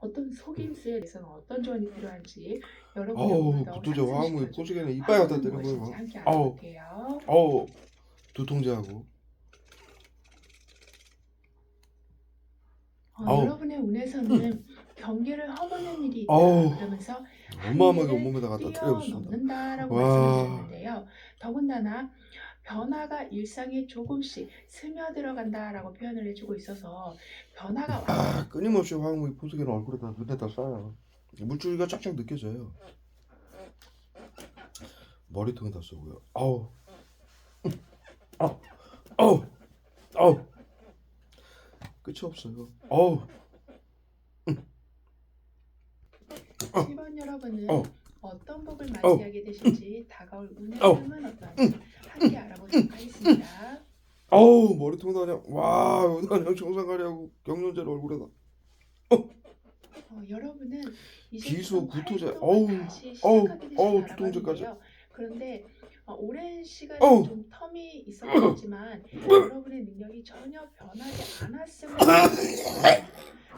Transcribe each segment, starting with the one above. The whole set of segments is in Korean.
어떤 속임수에 대해서는 어떤 조언이 필요한지 여러분이 어우 구토제 화학물이 상승시켜줄 포식에는 이빨 갖다 때리는 무엇인지 거예요. 함께 아우 알아볼게요. 어우 두통제하고 어, 아우. 여러분의 운에서는 경계를 허무는 일이 있다 아우. 그러면서 어마어마하게 온몸에다 갖다 때려붙습니다. 와. 더군다나 변화가 일상에 조금씩 스며들어간다라고 표현을 해주고 있어서 변화가 와 아 끊임없이 화학물이 포식에는 얼굴에다 눈에다 쏴요. 물줄기가 쫙쫙 느껴져요. 머리통에다 쏘고요. 아우 아우 아우 아우 끝이 없어요. 아우 7번 여러분은 어. 어떤 복을 어. 맞이하게 되실지 다가올 운의 어. 흐름은 어떤지 함께 알아보도록 하겠습니다. 아우 머리통에다 그냥 와 그냥 청산가리하고 경련제를 얼굴에다 어, 여러분은 이제 비수, 좀 구토제, 어우, 어우, 어우, 두통제까지. 그런데 어, 오랜 시간이 어우. 좀 텀이 있었겠지만 여러분의 능력이 전혀 변하지 않았음을 느끼는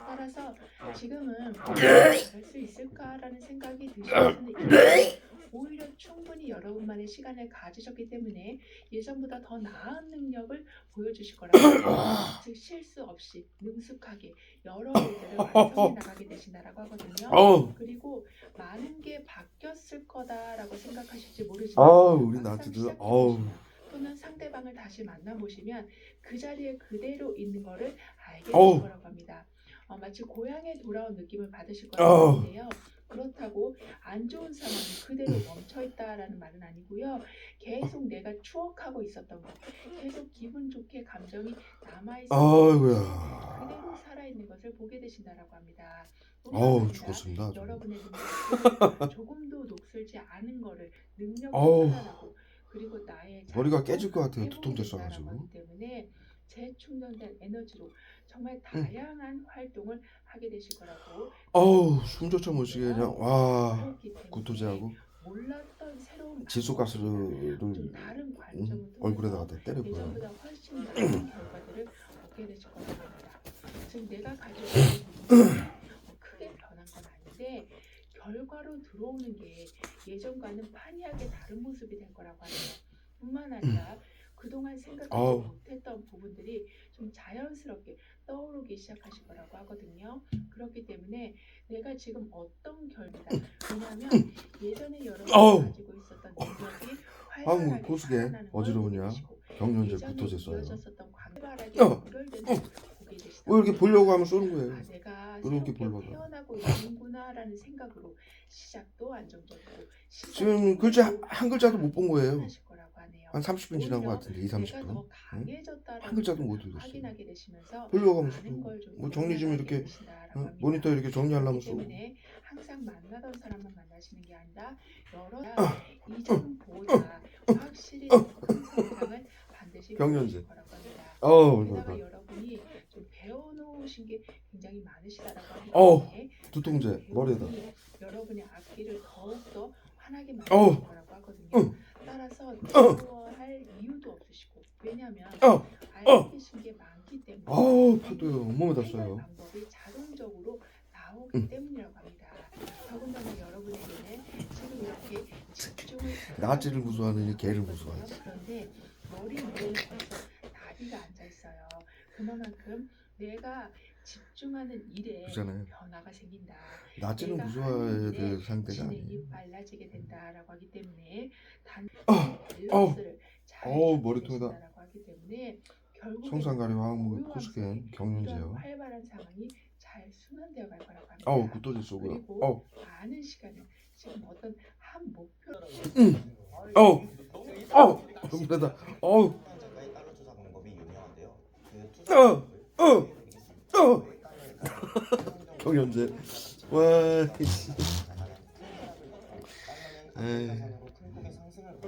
따라서 지금은 잘할 수 있을까라는 생각이 있는데 오히려 충분히 여러분만의 시간을 가지셨기 때문에 예전보다 더 나은 능력을 보여주실 거라고 합니다. 즉 실수 없이 능숙하게 여러 일들을 완성해 나가게 되신다라고 하거든요. 아우 그리고 많은 게 바뀌었을 거다라고 생각하실지 모르지만 아우 우리 막상 나한테도 시작해 아우 보시면 또는 상대방을 다시 만나보시면 그 자리에 그대로 있는 거를 알게 어우. 되실 거라고 합니다. 어, 마치 고향에 돌아온 느낌을 받으실 어우. 거라고 하는데요. 그렇다고 안 좋은 상황이 그대로 멈춰 있다라는 말은 아니고요. 계속 내가 추억하고 있었던 것, 계속 기분 좋게 감정이 남아 아이고야 그대로 살아 있는 것을 보게 되신다라고 합니다. 아니라 죽었습니다. 여러분의 능력이 조금도 녹슬지 않은 거를 어우. 살아나고 그리고 나의 머리가 깨질 것 같아요. 써가지고. 하기 때문에 재충전된 에너지로 정말 음. 다양한 활동을 하게 되실 거라고 아우 숨조차 못 쉬게 그냥 와 그렇기 때문에 구토제하고 몰랐던 새로운 질소가스를 좀 다른 관점을 음, 통해서 얼굴에다 갖다 때려고요. 예전보다 훨씬 나은 결과들을 얻게 되실 거라고 합니다. 즉 내가 가지고 있는 뭐 크게 변한 건 아닌데 결과로 들어오는 게 예전과는 판이하게 다른 모습이 될 거라고 하네요. 뿐만 아니라 그동안 생각하지 아우. 못했던 부분들이 좀 자연스럽게 떠오르기 시작하실 거라고 하거든요. 그렇기 때문에 내가 지금 어떤 결과다. 왜냐하면 예전에 여러분이 아우. 가지고 있었던 능력이 아우, 활발하게 고수게. 살아나는 걸 어지러우냐? 경련제 예전에. 이어졌었던 관발하게 어, 연결되는 어. 걸 보게 되시다 왜 이렇게 보려고 하면 쏘는 아, 거예요. 내가 이렇게 새롭게 보려고. 태어나고 있는구나라는 생각으로 시작도 안정적이고 지금 글자 한- 한 글자도 못 본 거예요. 하실. 한 30분 지난 것 같은데 2, 내가 30분. 더 강해졌다라는 한 글자도 못 읽었어요. 걸좀 뭐 정리 좀 이렇게 어? 모니터 이렇게 정리하려면 때문에 항상 만나던 사람만 만나시는 게 아니라 여러 아. 이전보다 확실히 더큰 성장을 반드시 경련제. 보여주실 거라고 합니다. 어우 게다가 이거 여러분이 좀 배워놓으신 게 굉장히 많으시다라고 어우, 때문에 두통제 그 머리에다. 여러분의 앞길을 더욱더 환하게. 만들 거라고 하거든요. 응. 따라서 어. 두려워할 이유도 없으시고 왜냐하면 어. 알고 어. 계신 게 많기 때문에 아우 파도요 온몸에다 해결 쏴요. 방법이 자동적으로 응. 때문이라고 합니다. 더군다나 여러분에게는 지금 이렇게 집중을 나치를 무서워하느니 개를 무서워하지. 그런데 머리 위에 나비가 앉아 있어요. 그만큼 내가 집중하는 일에 그잖아요. 변화가 생긴다. 내가 무서워해야 하는 될 일에 상대가 아니에요. 빨라지게 된다라고 하기 때문에 단 어, 밸런스를 잘 어우, 계신다라고 하기 때문에 청산가리 화학물 고요함 포스겐 경련제요. 활발한 상황이 잘 순환되어 갈 거라고 합니다. 아우 구토제 쏘고요. 그리고 아우 많은 시간을 지금 어떤 한 목표 아우 아우 온몸에다 아우 작가의 달러 투자 방법이 유명한데요. 그 투자 어, 어, 어. 경련제. 와. 에이. 상승을.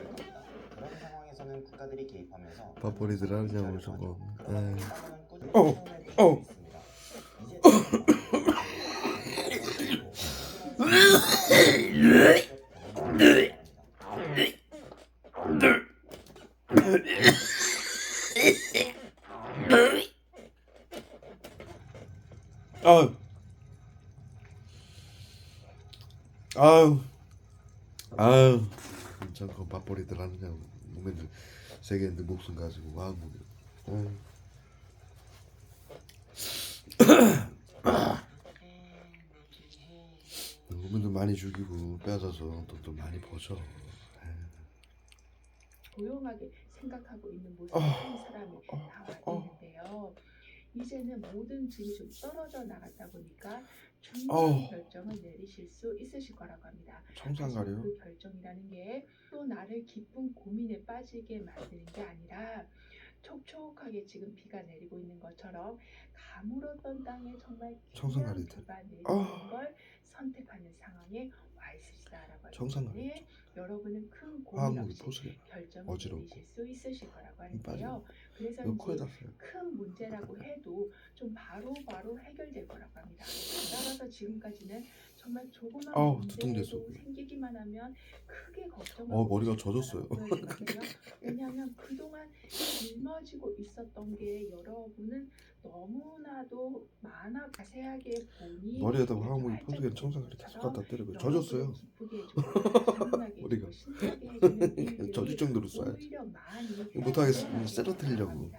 그런 상황에서는 국가들이 개입하면서 밥벌이들 하느냐고 저거. 에이. 어, 상승을 어. 보이고 있습니다. 이제 아, 아유 아유 진짜 그 밥벌이들 하는 거 몸에들 세계인데 목숨 가지고 와 뭐. 아 많이 죽이고 빼앗아서 또, 또 많이 버져. 조용하게 생각하고 있는 모습을 어. 한 사람이 어. 나와 어. 있는데요. 이제는 모든 질이 좀 떨어져 나갔다 보니까 어. 중요한 결정을 내리실 수 있으실 거라고 합니다. 청산가려. 그 결정이라는 게 또 나를 기쁜 고민에 빠지게 만드는 게 아니라 촉촉하게 지금 비가 내리고 있는 것처럼 가물었던 땅에 정말 귀한 비가 내리는 어. 걸 선택하는 상황에 와 있으시다라고. 때문에 여러분은 큰 고민 화학무기 없이 결정을. 내리실 수 있으실 거라고 빠지고. 하는데요. 그래서. 큰 문제라고 해도 좀 바로 바로 해결될 거라고 합니다. 따라서 지금까지는 정말 조그만 아우, 문제도 두통됐어. 생기기만 하면 크게 걱정을 어, 머리가 젖었어요. 왜냐하면 그동안 짊어지고 있었던 게 여러분은 너무나도 많아 자세하게 보니 머리에다 활짝 포스게 청산가리 계속 갖다 때리고 젖었어요. 머리가. 젖을 정도로 쏴야지. 못하겠어. 쓰러뜨리려고.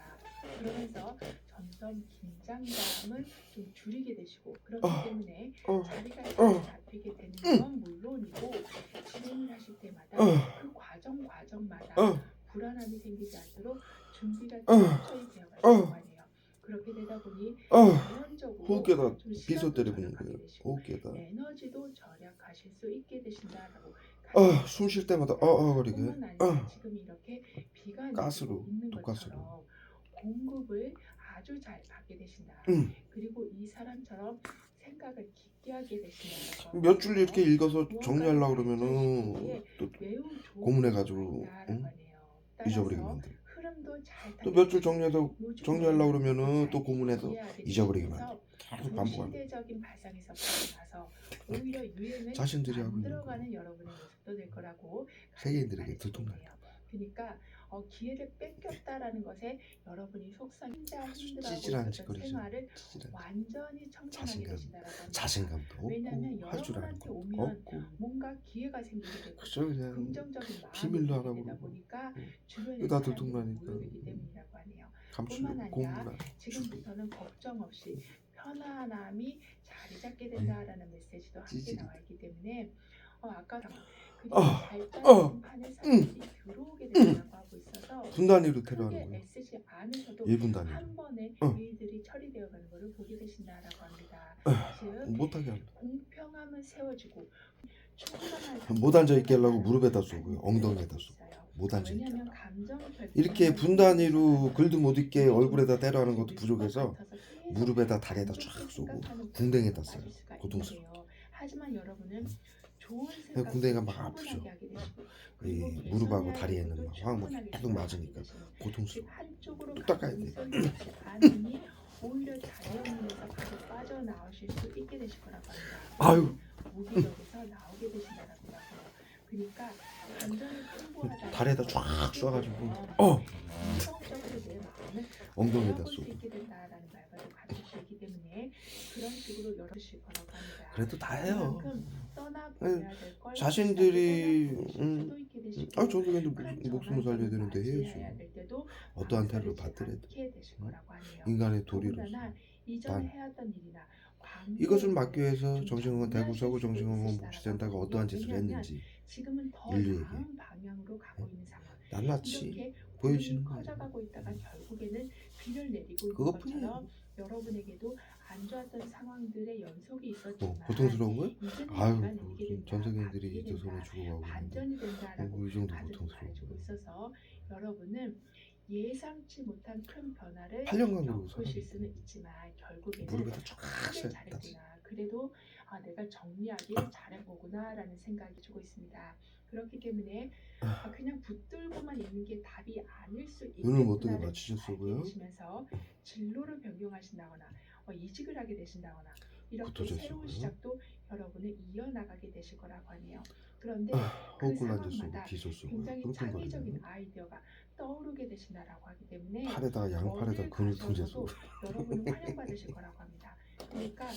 그러면서 점점 긴장감을 좀 줄이게 되시고 그렇기 어. 때문에 어, 자리가 어. 잡히게 되는 건 물론이고 진행을 하실 때마다 어. 그 과정 과정마다 어, 불안함이 생기지 않도록 준비가 어. 철저히 되어갈 거 아니에요. 그렇게 되다 보니 어. 자연적으로 호흡에다 좀 비소 때리는 거예요. 되시고 호흡기에다. 에너지도 절약하실 수 있게 되신다라고 어, 숨쉴 때마다 어어 거리게. 뿐만 아니라 어. 지금 이렇게 비가 가스로, 독가스로. 공급을 아주 잘 받게 되신다. 응. 그리고 이 사람처럼 생각을 깊게 하게 되신다. 몇 줄 이렇게 읽어서 정리하려고 그러면은 또 고문해 가지고, 상황이다라고 응? 잘또몇 줄 정리해서 요즘 정리하려고 그러면은 잘또 고문해서 잊어버리게. 계속 반복하는. 시대적인 발상에서 벗어나서 오히려 유행을 자신들이 하고 있는 거. 만들어가는 여러분의 모습도 될 거라고 세계인들에게. 있네요. 그러니까 어, 기회를 뺏겼다라는 것에 여러분이 속상 혼자 힘들어하고. 생활을 찌질한 완전히 청산하게 되신다라고. 자신감도 왜냐하면 여러분한테 거 오면 없고 뭔가 기회가 생기게 되고 그냥 긍정적인 마음이 비밀로 그러고. 보니까 응. 주변에. 모여들기 때문이라고 하네요. 감추려고 뿐만 아니라 지금부터는 걱정 없이 편안함이 자리 잡게 된다라는 메시지도 함께. 나와 있기 때문에 어, 아까 그리고 어, 발달 어, 판에 들어오게 된다고 하고 있어서 분 단위로 크게 테러하는 거예요. 1분 단위로 한 번에 어. 일들이 처리되어 가는 것을 보게 되신다라고 합니다. 어. 즉 못하게 공평함은 세워지고 충분한 못 앉아 있게 하려고 무릎에다 쏘고요. 엉덩이에다 쏘고. 못 앉아 있게 하려고. 이렇게 결정하는 분단위로 글도 못 읽게 얼굴에다 때려하는 것도 그 부족해서 무릎에다 다리에다 안쫙 쏘고 수가 고통스러워. 있는데요. 하지만 여러분은 좋은 그냥 생각 궁뎅이가 막 아프죠. 이 무릎하고 다리에는 막 화학물이 계속 맞으니까 고통스러워. 한쪽으로 뚝 닦아야 돼. 반응이 오히려 자연인에서 바로 빠져나오실 수 있게 되실 거라고 합니다. 아유 무기력에서 나오게 되신다라고 하고요. 그러니까 풍부하다. 다리에다 쫙 쏴가지고 어 엉덩이에다 쏘고 그런 식으로 거라고 합니다. 그래도 다 해요. 그만큼 떠나보내야 될걸 자신들이, 음, 아 저도 근데 목, 목숨을 살려야 되는데 해야죠. 어떠한 망설이지 받더라도. 인간의 도리로서 이전에 난 해왔던 일이나 광고 이것을 막기 위해서 좀 정신건강 대구서구 정신건강 복지센터가 어떠한 짓을 했는지 지금은 더 인류에게. 나은 방향으로 가고 있는 상황. 낱낱이 이렇게 보여지는 거예요. 커져가고 있다가 결국에는 비를 내리고 있는 그것뿐이에요. 것처럼 여러분에게도 안 좋았던 상황들의 연속이 있었지만 뭐 고통스러운 거요? 아유 뭐 전 세계인들이 이제 된다, 죽어가고 반전이 된다라고 뭐 이 정도 고통스러운 거 있어서 여러분은 예상치 못한 큰 변화를 8년간 그러고 겪으실 수는 있지만 결국에는 무릎에다 쫙 잘했구나. 그래도 아, 내가 정리하길 잘한 거구나라는 생각이 주고 있습니다. 그렇기 때문에 아, 그냥 붙들고만 있는 게 답이 아닐 수 눈을 못 뜨게 있겠구나를 맞추셨어고요. 알게되시면서 진로를 변경하신다거나 어, 이직을 하게 되신다거나 이렇게 붙어졌어고요. 새로운 시작도 여러분은 이어나가게 되실 거라고 하네요. 그런데 아, 그 상황마다 기소 쏘고 굉장히 창의적인 아이디어가 떠오르게 되신다라고 하기 때문에 팔에다가 양팔에다 어딜 근육 통제 가셔서도 쏘고 여러분은 환영받으실 거라고 합니다. 그러니까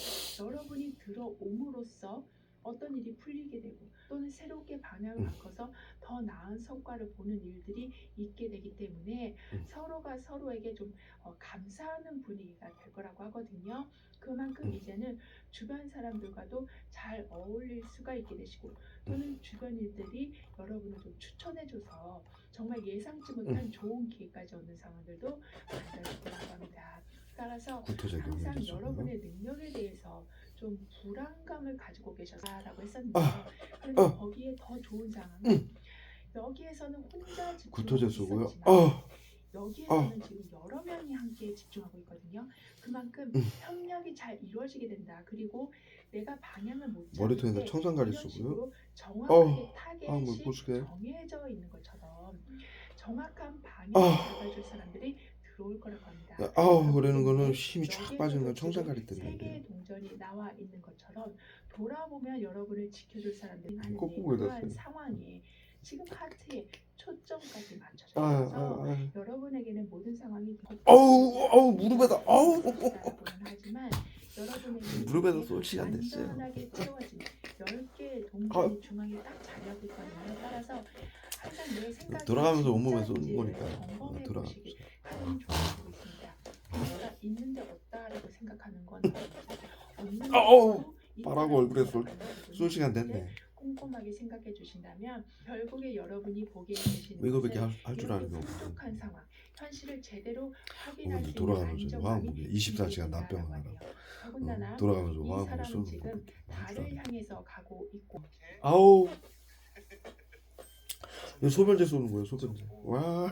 여러분이 들어옴으로써 어떤 일이 풀리게 되고 또는 새롭게 방향을 음. 바꿔서 더 나은 성과를 보는 일들이 있게 되기 때문에 음. 서로가 서로에게 좀 어, 감사하는 분위기가 될 거라고 하거든요. 그만큼 음. 이제는 주변 사람들과도 잘 어울릴 수가 있게 되시고 또는 주변 일들이 여러분을 좀 추천해줘서 정말 예상치 못한 좋은 기회까지 얻는 상황들도 만들어질 거라고 합니다. 따라서 항상. 여러분의 능력에 대해서 좀 불안감을 가지고 계셨다라고 했었는데 아, 그런데 아. 거기에 더 좋은 상황은 여기에서는 혼자 집중하고. 있었지만 아, 여기에서는 지금 여러 명이 함께 집중하고 있거든요. 그만큼 음. 협력이 잘 이루어지게 된다. 그리고 내가 방향을 못 머리통에다 잡을 때 청산 가리 이런 쓰고요. 식으로 정확하게 아, 타겟이 뭐 보시게. 정해져 있는 것처럼 정확한 방향을 아. 잡아줄 사람들이 들어올 거라고 합니다. 아우 그러는 거는 힘이 쫙 빠지는 건 청산가리 때문에 세계의. 동전이 나와 있는 것처럼 돌아보면 여러분을 지켜줄 사람들이 음, 많은데 거꾸로 그러한 해놨어요. 상황이 지금 하트에 초점까지 맞춰져 아, 있어서 아, 아. 여러분에게는 모든 상황이 아우, 아우, 무릎에다, 아우. 하지만 여러분에게 무릎에다 쏠 시간 됐어요. 완전하게 채워진 10개의 아. 동전이 중앙에 딱 자리하고 있거든요. 따라서 항상 내 생각이 돌아가면서 온몸에 쏘는 거니까. 돌아가면서. 가장 좋아지고 있습니다. 내가 있는데 없다라고 생각하는 건 없는 아, 어우, 것도 빠라고 있다라고 얼굴에 쏠-. 쏠 시간 됐네. 꼼꼼하게 생각해 주신다면 결국에 여러분이 보게 되시는 뭐 이거 밖에 것은 할줄 아는 없어. 풍족한 상황, 현실을 제대로 어, 확인할 수 있는 돌아가면서 안정감이 와무게 24시간 납병을 있다라고 하라고. 하네요. 더군다나 어, 돌아가면서 이 와무게 사람은 쏘는 거 지금 달을 해. 향해서 가고 있고 아우. 이거 소변제 쏘는 거예요, 소변제. 와.